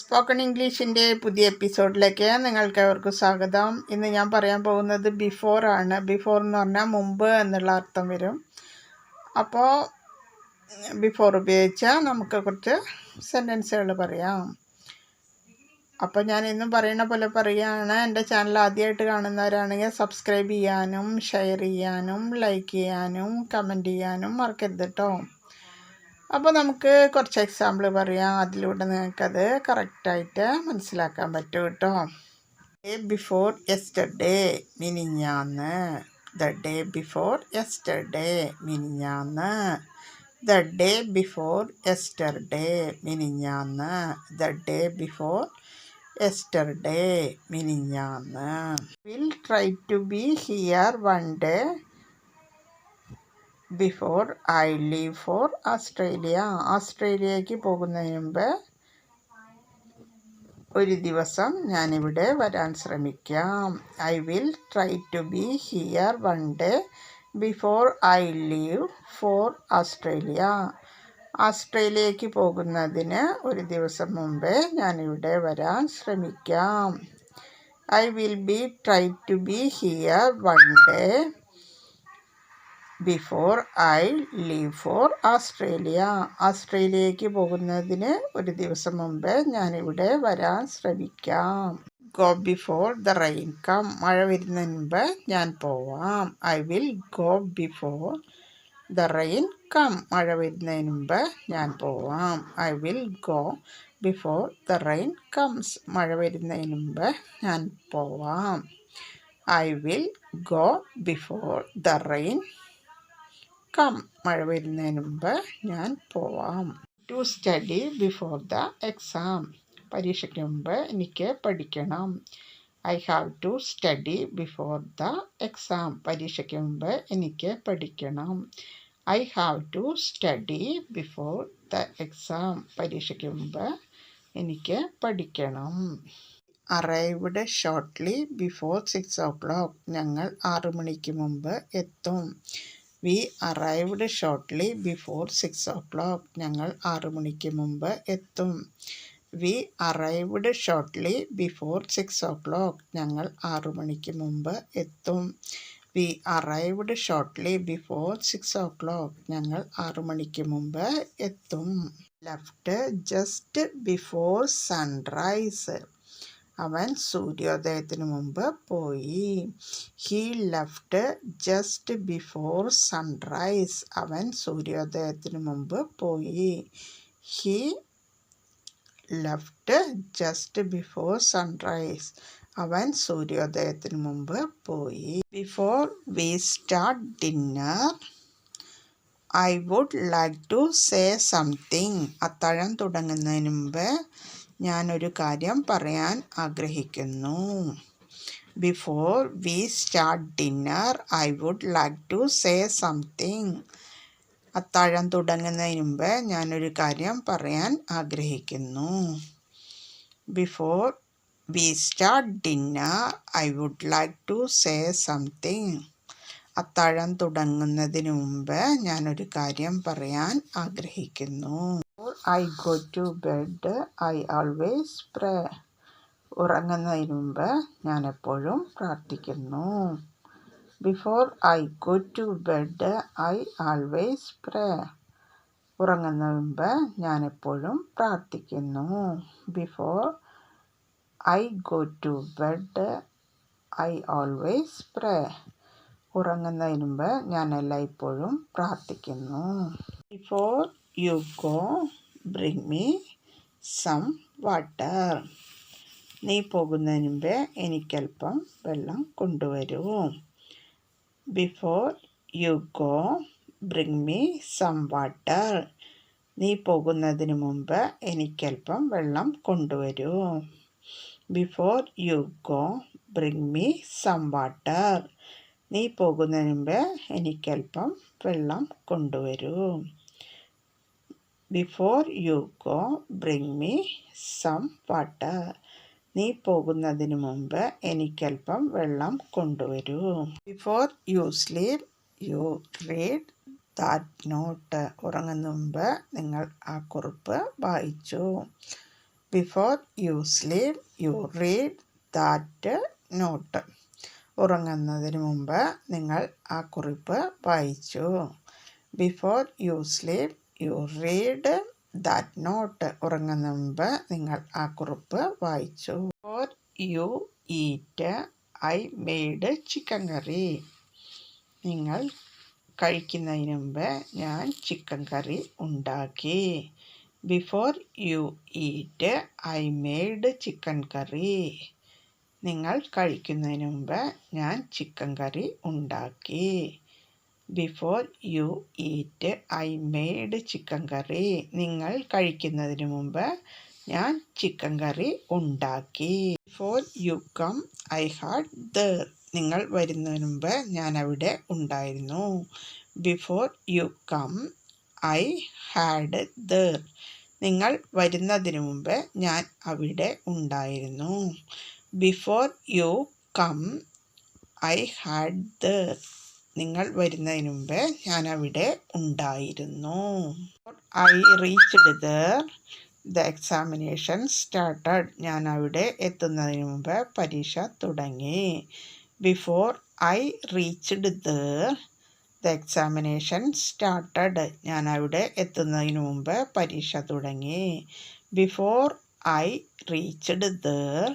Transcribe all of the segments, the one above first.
Spoken ഇംഗ്ലീഷിന്റെ പുതിയ എപ്പിസോഡിലേക്ക് നിങ്ങൾക്ക് അവർക്ക് സ്വാഗതം. ഇന്ന് ഞാൻ പറയാൻ പോകുന്നത് ബിഫോർ ആണ്. ബിഫോർ എന്ന് പറഞ്ഞാൽ മുമ്പ് എന്നുള്ള അർത്ഥം വരും. അപ്പോൾ ബിഫോർ ഉപയോഗിച്ചാൽ നമുക്ക് കുറച്ച് സെന്റൻസുകൾ പറയാം. അപ്പോൾ ഞാൻ ഇന്നും പറയുന്ന പോലെ പറയുകയാണ്. എന്റെ ചാനൽ ആദ്യമായിട്ട് കാണുന്നവരാണെങ്കിൽ സബ്സ്ക്രൈബ് ചെയ്യാനും ഷെയർ ചെയ്യാനും ലൈക്ക് ചെയ്യാനും കമന്റ് ചെയ്യാനും മറക്കരുത് കേട്ടോ അപ്പോൾ നമുക്ക് കുറച്ച് എക്സാമ്പിൾ പറയാം. അതിലൂടെ നിങ്ങൾക്കത് കറക്റ്റായിട്ട് മനസ്സിലാക്കാൻ പറ്റും കേട്ടോ. ഡേ ബിഫോർ യെസ്റ്റർഡേ മിനിഞ്ഞാന്ന്. ദ ഡേ ബിഫോർ യെസ്റ്റർഡേ മിനിഞ്ഞാന്ന്. ദ ഡേ ബിഫോർ യെസ്റ്റർഡേ മിനിഞ്ഞാന്ന്. ദ ഡേ ബിഫോർ യെസ്റ്റർഡേ മിനിഞ്ഞാന്ന്. Will try to be here one day before I leave for Australia ഓസ്ട്രേലിയക്ക് പോകുന്നതിന് മുമ്പ് ഒരു ദിവസം ഞാനിവിടെ വരാൻ ശ്രമിക്കാം. I will try to be here one day before I leave for Australia ഓസ്ട്രേലിയക്ക് പോകുന്നതിന് ഒരു ദിവസം മുമ്പേ ഞാനിവിടെ വരാൻ ശ്രമിക്കാം. I will be try to be here one day before I leave for Australia ആസ്ട്രേലിയയ്ക്ക് പോകുന്നതിന് ഒരു ദിവസം മുമ്പ് ഞാനിവിടെ വരാൻ ശ്രമിക്കാം. Go before the rain come മഴ വരുന്നതിന് മുമ്പ് ഞാൻ പോവാം. I will go before the rain come മഴ വരുന്നതിന് മുമ്പ് ഞാൻ പോവാം. I will go before the rain comes മഴ വരുന്നതിന് മുമ്പ് ഞാൻ പോവാം. I will go before the rain come. മഴ വരുന്നതിന് മുമ്പ് ഞാൻ പോവാം. To study before the exam പരീക്ഷയ്ക്ക് മുമ്പ് എനിക്ക് പഠിക്കണം. I have to study before the exam പരീക്ഷയ്ക്ക് മുമ്പ് എനിക്ക് പഠിക്കണം. I have to study before the exam പരീക്ഷയ്ക്ക് മുമ്പ് എനിക്ക് പഠിക്കണം. Arrived shortly before six o'clock ഞങ്ങൾ ആറു മണിക്ക് മുമ്പ് എത്തും. We arrived shortly before six o'clock ഞങ്ങൾ ആറ് മണിക്ക് മുമ്പ് എത്തും. We arrived shortly before six o'clock ഞങ്ങൾ ആറ് മണിക്ക് മുമ്പ് എത്തും. We arrived shortly before six o'clock ഞങ്ങൾ ആറ് മണിക്ക് മുമ്പ് എത്തും. ലെഫ്റ്റ് ജസ്റ്റ് ബിഫോർ സൺറൈസ് അവൻ സൂര്യോദയത്തിന് മുമ്പ് പോയി. He left just before sunrise അവൻ സൂര്യോദയത്തിന് മുമ്പ് പോയി. He left just before sunrise അവൻ സൂര്യോദയത്തിന് മുമ്പ് പോയി. Before we start dinner I would like to say something അത്താഴം തുടങ്ങുന്നതിന് മുമ്പ് ഞാനൊരു കാര്യം പറയാൻ ആഗ്രഹിക്കുന്നു. Before we start dinner I would like to say something അത്താഴം തുടങ്ങുന്നതിന് മുമ്പ് ഞാനൊരു കാര്യം പറയാൻ ആഗ്രഹിക്കുന്നു. Before we start dinner I would like to say something അത്താഴം തുടങ്ങുന്നതിന് മുമ്പ് ഞാനൊരു കാര്യം പറയാൻ ആഗ്രഹിക്കുന്നു. I go to bed I always pray ഉറങ്ങുന്നതിന് മുമ്പ് ഞാൻ എപ്പോഴും പ്രാർത്ഥിക്കുന്നു. Before I go to bed I always pray ഉറങ്ങുന്നതിന് മുമ്പ് ഞാൻ എപ്പോഴും പ്രാർത്ഥിക്കുന്നു. Before I go to bed I always pray ഉറങ്ങുന്നതിന് മുമ്പ് ഞാൻ എല്ലായ്പ്പോഴും പ്രാർത്ഥിക്കുന്നു. Before you go bring me some water നീ പോകുന്നതിന് മുമ്പേ എനിക്കല്പം വെള്ളം കൊണ്ടുവരൂ. Before you go bring me some water നീ പോകുന്നതിന് മുമ്പ് എനിക്കല്പം വെള്ളം കൊണ്ടുവരൂ. Before you go bring me some water നീ പോകുന്നതിന് മുമ്പ് എനിക്കല്പം വെള്ളം കൊണ്ടുവരൂ. Before you go bring me some water നീ പോകുന്നതിന് മുമ്പ് എനിക്കല്പം വെള്ളം കൊണ്ടുവരൂ. Before you sleep you read that note ഉറങ്ങുന്ന മുമ്പ് നിങ്ങൾ ആ കുറിപ്പ് വായിച്ചു. Before you sleep you read that note ഉറങ്ങുന്നതിന് മുമ്പ് നിങ്ങൾ ആ കുറിപ്പ് വായിച്ചു. Before you sleep you read that note ഉറങ്ങുന്ന മുമ്പ് നിങ്ങൾ ആ കുറിപ്പ് വായിച്ചു. For you eat I made chicken curry നിങ്ങൾ കഴിക്കുന്നതിന് മുമ്പ് ഞാൻ ചിക്കൻ കറി ഉണ്ടാക്കി. Before you eat I made chicken curry നിങ്ങൾ കഴിക്കുന്നതിന് മുമ്പ് ഞാൻ ചിക്കൻ കറി ഉണ്ടാക്കി. Before you eat I made chicken curry നിങ്ങൾ കഴിക്കുന്നതിന് മുമ്പ് ഞാൻ ചിക്കൻ കറി ഉണ്ടാക്കി. Before you come I had there നിങ്ങൾ വരുന്നതിന് മുമ്പ് ഞാൻ അവിടെ ഉണ്ടായിരുന്നു. Before you come I had there നിങ്ങൾ വരുന്നതിന് മുമ്പ് ഞാൻ അവിടെ ഉണ്ടായിരുന്നു. Before you come I had there നിങ്ങൾ വരുന്നതിന് മുമ്പ് ഞാൻ അവിടെ ഉണ്ടായിരുന്നു. I reached there the examination started ഞാൻ അവിടെ എത്തുന്നതിന് മുമ്പ് പരീക്ഷ തുടങ്ങി. Before I reached there the examination started ഞാൻ അവിടെ എത്തുന്നതിന് മുമ്പ് പരീക്ഷ തുടങ്ങി. Before I reached there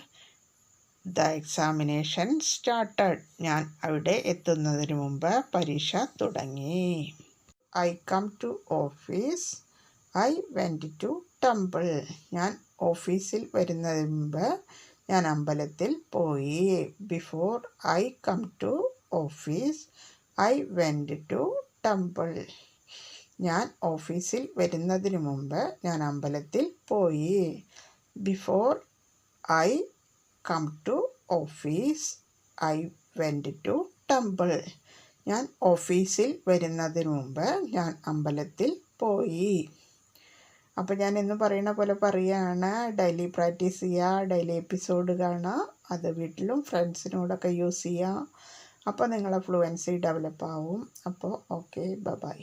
the examination started ഞാൻ അവിടെ എത്തുന്നതിന് മുമ്പ് പരീക്ഷ തുടങ്ങി. I come to office I went to temple ഞാൻ ഓഫീസിൽ വരുന്നതിന് മുമ്പ് ഞാൻ അമ്പലത്തിൽ പോയി. Before I come to office I went to temple ഞാൻ ഓഫീസിൽ വരുന്നതിന് മുമ്പ് ഞാൻ അമ്പലത്തിൽ പോയി. Before I come to office I went to temple ഞാൻ ഓഫീസിൽ വരുന്നതിന് മുമ്പ് ഞാൻ അമ്പലത്തിൽ പോയി. അപ്പോൾ ഞാൻ ഇന്ന് പറയുന്ന പോലെ പറയുകയാണ് ഡെയിലി പ്രാക്ടീസ് ചെയ്യുക ഡെയിലി എപ്പിസോഡ് കാണുക അത് വീട്ടിലും ഫ്രണ്ട്സിനോടൊക്കെ യൂസ് ചെയ്യുക അപ്പോൾ നിങ്ങളെ ഫ്ലുവൻസി ഡെവലപ്പ് ആവും. അപ്പോൾ ഓക്കെ ബൈ